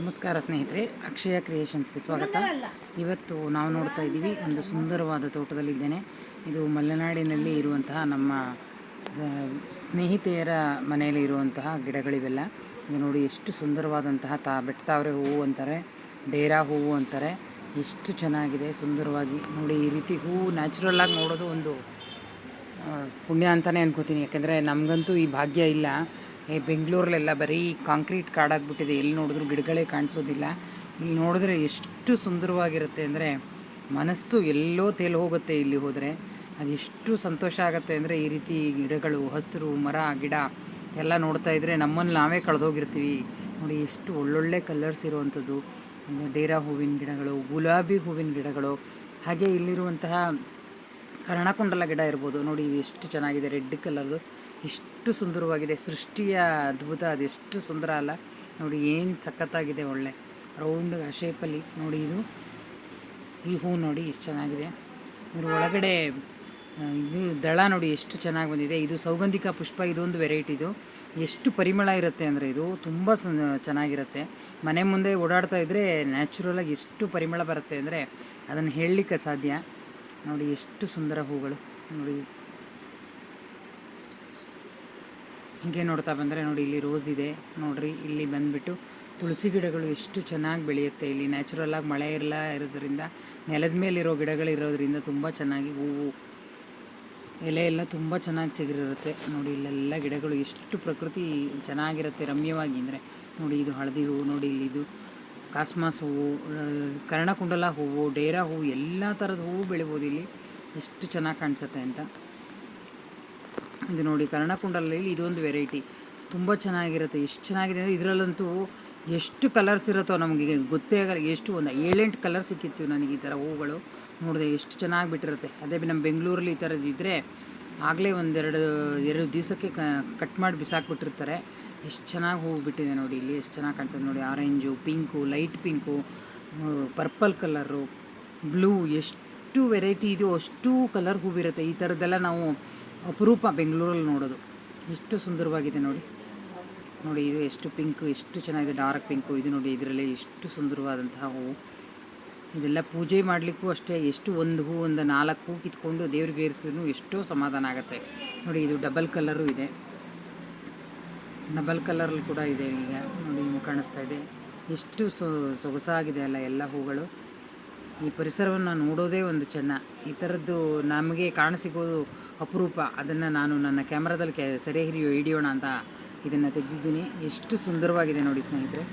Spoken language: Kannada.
ನಮಸ್ಕಾರ ಸ್ನೇಹಿತರೆ ಅಕ್ಷಯ ಕ್ರಿಯೇಷನ್ಸ್ಗೆ ಸ್ವಾಗತ. ಇವತ್ತು ನಾವು ನೋಡ್ತಾ ಇದ್ದೀವಿ ಒಂದು ಸುಂದರವಾದ ತೋಟದಲ್ಲಿದ್ದೇನೆ. ಇದು ಮಲೆನಾಡಿನಲ್ಲಿ ಇರುವಂತಹ ನಮ್ಮ ಸ್ನೇಹಿತೆಯರ ಮನೆಯಲ್ಲಿ ಇರುವಂತಹ ಗಿಡಗಳಿವೆಲ್ಲ. ಇದು ನೋಡಿ ಎಷ್ಟು ಸುಂದರವಾದಂತಹ ತಾ ಬೆಟ್ಟತಾವರೆ ಹೂವು ಅಂತಾರೆ ಡೇರಾ ಹೂವು ಅಂತಾರೆ. ಎಷ್ಟು ಚೆನ್ನಾಗಿದೆ ಸುಂದರವಾಗಿ ನೋಡಿ ಈ ರೀತಿ ಹೂವು ನ್ಯಾಚುರಲ್ ಆಗಿ ನೋಡೋದು ಒಂದು ಪುಣ್ಯ ಅಂತಲೇ ಅನ್ಕೋತೀನಿ. ಯಾಕೆಂದರೆ ನಮಗಂತೂ ಈ ಭಾಗ್ಯ ಇಲ್ಲ. ಈ ಬೆಂಗಳೂರಲ್ಲೆಲ್ಲ ಬರೀ ಕಾಂಕ್ರೀಟ್ ಕಾಡಾಗ್ಬಿಟ್ಟಿದೆ. ಎಲ್ಲಿ ನೋಡಿದ್ರು ಗಿಡಗಳೇ ಕಾಣಿಸೋದಿಲ್ಲ. ಇಲ್ಲಿ ನೋಡಿದ್ರೆ ಎಷ್ಟು ಸುಂದರವಾಗಿರುತ್ತೆ ಅಂದರೆ ಮನಸ್ಸು ಎಲ್ಲೋ ತೇಲಿ ಹೋಗುತ್ತೆ ಇಲ್ಲಿ ಹೋದರೆ. ಅದೆಷ್ಟು ಸಂತೋಷ ಆಗುತ್ತೆ ಅಂದರೆ ಈ ರೀತಿ ಗಿಡಗಳು, ಹಸಿರು, ಮರ, ಗಿಡ ಎಲ್ಲ ನೋಡ್ತಾ ಇದ್ದರೆ ನಮ್ಮನ್ನು ನಾವೇ ಕಳೆದೋಗಿರ್ತೀವಿ. ನೋಡಿ, ಎಷ್ಟು ಒಳ್ಳೊಳ್ಳೆ ಕಲರ್ಸ್ ಇರುವಂಥದ್ದು. ಡೇರಾ ಹೂವಿನ ಗಿಡಗಳು, ಗುಲಾಬಿ ಹೂವಿನ ಗಿಡಗಳು, ಹಾಗೆ ಇಲ್ಲಿರುವಂತಹ ಕರ್ಣಕುಂಡಲ ಗಿಡ ಇರ್ಬೋದು. ನೋಡಿ, ಇದು ಎಷ್ಟು ಚೆನ್ನಾಗಿದೆ, ರೆಡ್ ಕಲರ್ದು. ಎಷ್ಟು ಸುಂದರವಾಗಿದೆ. ಸೃಷ್ಟಿಯ ಅದ್ಭುತ ಅದೆಷ್ಟು ಸುಂದರ ಅಲ್ಲ. ನೋಡಿ, ಏನು ಸಖತ್ತಾಗಿದೆ ಒಳ್ಳೆ. ರೌಂಡ್ ಶೇಪಲ್ಲಿ ನೋಡಿ ಇದು. ಈ ಹೂ ನೋಡಿ ಎಷ್ಟು ಚೆನ್ನಾಗಿದೆ. ಇದ್ರ ಒಳಗಡೆ ಇದು ದಳ ನೋಡಿ ಎಷ್ಟು ಚೆನ್ನಾಗಿ ಬಂದಿದೆ. ಇದು ಸೌಗಂಧಿಕ ಪುಷ್ಪ, ಇದೊಂದು ವೆರೈಟಿ ಇದು. ಎಷ್ಟು ಪರಿಮಳ ಇರುತ್ತೆ ಅಂದರೆ ಇದು ತುಂಬ ಚೆನ್ನಾಗಿರುತ್ತೆ. ಮನೆ ಮುಂದೆ ಓಡಾಡ್ತಾ ಇದ್ದರೆ ನ್ಯಾಚುರಲಾಗಿ ಎಷ್ಟು ಪರಿಮಳ ಬರುತ್ತೆ ಅಂದರೆ ಅದನ್ನು ಹೇಳಲಿಕ್ಕೆ ಸಾಧ್ಯ. ನೋಡಿ, ಎಷ್ಟು ಸುಂದರ ಹೂಗಳು. ನೋಡಿ ಹೀಗೆ ನೋಡ್ತಾ ಬಂದರೆ ನೋಡಿ, ಇಲ್ಲಿ ರೋಸ್ ಇದೆ. ನೋಡ್ರಿ, ಇಲ್ಲಿ ಬಂದುಬಿಟ್ಟು ತುಳಸಿ ಗಿಡಗಳು ಎಷ್ಟು ಚೆನ್ನಾಗಿ ಬೆಳೆಯುತ್ತೆ. ಇಲ್ಲಿ ನ್ಯಾಚುರಲ್ ಆಗಿ ಮಳೆ ಇರಲ್ಲ ಇರೋದ್ರಿಂದ, ನೆಲದ ಮೇಲಿರೋ ಗಿಡಗಳು ಇರೋದ್ರಿಂದ ತುಂಬ ಚೆನ್ನಾಗಿ ಹೂವು ಎಲೆ ಎಲ್ಲ ತುಂಬ ಚೆನ್ನಾಗಿ ಚಿಗುರಿರುತ್ತೆ. ನೋಡಿ, ಇಲ್ಲೆಲ್ಲ ಗಿಡಗಳು ಎಷ್ಟು ಪ್ರಕೃತಿ ಚೆನ್ನಾಗಿರುತ್ತೆ ರಮ್ಯವಾಗಿ ಅಂದರೆ. ನೋಡಿ, ಇದು ಹಳದಿ ಹೂವು ನೋಡಿ, ಇಲ್ಲಿ ಇದು ಕಾಸ್ಮಾಸ್ ಹೂವು ಕರ್ಣಕುಂಡಲ ಹೂವು, ಡೇರಾ ಹೂವು ಎಲ್ಲ ಥರದ ಹೂವು ಬೆಳಿಬೋದು ಇಲ್ಲಿ. ಎಷ್ಟು ಚೆನ್ನಾಗಿ ಕಾಣಿಸುತ್ತೆ ಅಂತ. ಇದು ನೋಡಿ, ಕರ್ಣಕುಂಡಲಲ್ಲಿ ಇದೊಂದು ವೆರೈಟಿ ತುಂಬ ಚೆನ್ನಾಗಿರುತ್ತೆ. ಎಷ್ಟು ಚೆನ್ನಾಗಿದೆ ಅಂದರೆ ಇದರಲ್ಲಂತೂ ಎಷ್ಟು ಕಲರ್ಸ್ ಇರುತ್ತೋ ನಮಗೆ ಗೊತ್ತೇ ಆಗಲ್ಲ. ಎಷ್ಟು ಒಂದು ಏಳೆಂಟು ಕಲರ್ ಸಿಕ್ಕಿತ್ತು ನನಗೆ ಈ ಥರ ಹೂಗಳು ನೋಡಿದೆ ಎಷ್ಟು ಚೆನ್ನಾಗಿ ಬಿಟ್ಟಿರುತ್ತೆ. ಅದೇ ನಮ್ಮ ಬೆಂಗಳೂರಲ್ಲಿ ಈ ಥರದ್ದು ಇದ್ದರೆ ಆಗಲೇ ಒಂದೆರಡು, ಎರಡು ದಿವಸಕ್ಕೆ ಕಟ್ ಮಾಡಿ ಬಿಸಾಕ್ಬಿಟ್ಟಿರ್ತಾರೆ. ಎಷ್ಟು ಚೆನ್ನಾಗಿ ಹೂವು ಬಿಟ್ಟಿದೆ ನೋಡಿ ಇಲ್ಲಿ. ಎಷ್ಟು ಚೆನ್ನಾಗಿ ಕಾಣಿಸುತ್ತೆ ನೋಡಿ. Orange pink light pink purple colour blue ಎಷ್ಟು ವೆರೈಟಿ ಇದೆಯೋ ಅಷ್ಟು ಕಲರ್ ಹೂವಿರುತ್ತೆ. ಈ ಥರದ್ದೆಲ್ಲ ನಾವು ಅಪರೂಪ ಬೆಂಗಳೂರಲ್ಲಿ ನೋಡೋದು. ಎಷ್ಟು ಸುಂದರವಾಗಿದೆ ನೋಡಿ. ನೋಡಿ, ಇದು ಎಷ್ಟು ಪಿಂಕು ಎಷ್ಟು ಚೆನ್ನಾಗಿದೆ ಡಾರ್ಕ್ ಪಿಂಕು ಇದು ನೋಡಿ, ಇದರಲ್ಲಿ ಎಷ್ಟು ಸುಂದರವಾದಂತಹ ಹೂವು. ಇದೆಲ್ಲ ಪೂಜೆ ಮಾಡಲಿಕ್ಕೂ ಅಷ್ಟೇ, ಎಷ್ಟು ಒಂದು ಹೂ, ಒಂದು ನಾಲ್ಕು ಹೂ ಕಿತ್ಕೊಂಡು ದೇವ್ರಿಗೆ ಏರಿಸಿದ್ರು ಎಷ್ಟೋ ಸಮಾಧಾನ ಆಗುತ್ತೆ. ನೋಡಿ, ಇದು ಡಬಲ್ ಕಲರು ಇದೆ. ಡಬಲ್ ಕಲರಲ್ಲಿ ಕೂಡ ಇದೆ ಈಗ. ನೋಡಿ, ಕಾಣಿಸ್ತಾ ಇದೆ. ಎಷ್ಟು ಸೊಗಸಾಗಿದೆ ಅಲ್ಲ ಎಲ್ಲ ಹೂಗಳು. ಈ ಪರಿಸರವನ್ನು ನೋಡೋದೇ ಒಂದು ಚೆನ್ನ ಈ ಥರದ್ದು ನಮಗೆ ಕಾಣಸಿಗೋದು ಅಪರೂಪ. ಅದನ್ನು ನಾನು ನನ್ನ ಕ್ಯಾಮ್ರಾದಲ್ಲಿ ಕೆ ಸೆರೆ ಹಿಡಿಯೋ ಹಿಡಿಯೋಣ ಅಂತ ಇದನ್ನು ತೆಗೆದಿದ್ದೀನಿ. ಎಷ್ಟು ಸುಂದರವಾಗಿದೆ ನೋಡಿ ಸ್ನೇಹಿತರೆ.